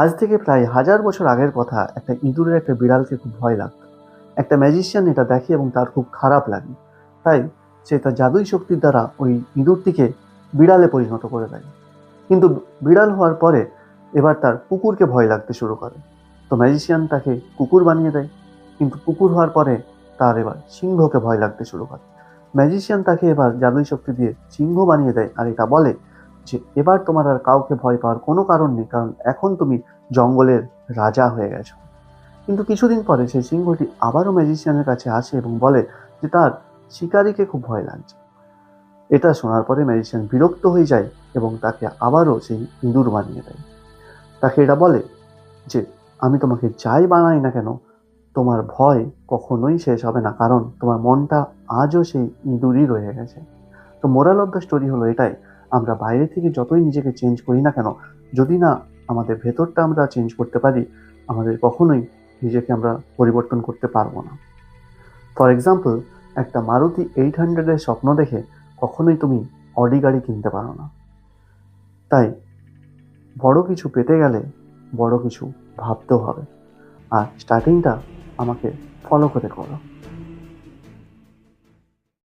আজ থেকে প্রায় হাজার বছর আগের কথা, একটা ইঁদুরের একটা বিড়ালকে খুব ভয় লাগতো। একটা ম্যাজিশিয়ান এটা দেখে এবং তার খুব খারাপ লাগে। তাই সে তার জাদুই শক্তির দ্বারা ওই ইঁদুরটিকে বিড়ালে পরিণত করে দেয়। কিন্তু বিড়াল হওয়ার পরে এবার তার কুকুরকে ভয় লাগতে শুরু করে। তো ম্যাজিশিয়ান তাকে কুকুর বানিয়ে দেয়। কিন্তু কুকুর হওয়ার পরে তার এবার সিংহকে ভয় লাগতে শুরু করে। ম্যাজিশিয়ান তাকে এবার জাদুই শক্তি দিয়ে সিংহ বানিয়ে দেয় আর এটা বলে যে এবার তোমার আর কাউকে ভয় পাওয়ার কোনো কারণ নেই, কারণ এখন তুমি জঙ্গলের রাজা হয়ে গেছো। কিন্তু কিছুদিন পরে সেই সিংহটি আবারও ম্যাজিশিয়ানের কাছে আসে এবং বলে যে তার শিকারীকে খুব ভয় লাগছে। এটা শোনার পরে ম্যাজিশিয়ান বিরক্ত হয়ে যায় এবং তাকে আবারও সেই ইঁদুর বানিয়ে দেয়। তাকে এটা বলে যে, আমি তোমাকে যাই বানাই না কেন, তোমার ভয় কখনোই শেষ হবে না, কারণ তোমার মনটা আজও সেই ইঁদুরই রয়ে গেছে। তো মোরাল অফ দ্য স্টোরি হলো এটাই আমরা বাইরে থেকে যতই নিজেকে চেঞ্জ করি না কেন, যদি না আমাদের ভেতরটা আমরা চেঞ্জ করতে পারি, আমাদের কখনোই নিজেকে আমরা পরিবর্তন করতে পারব না। ফর এক্সাম্পল একটা মারুতি এইট হান্ড্রেডের স্বপ্ন দেখে কখনোই তুমি অডি গাড়ি কিনতে পারো না। তাই বড় কিছু পেতে গেলে বড় কিছু ভাবতেও হবে। আর স্টার্টিংটা আমাকে ফলো করে করো।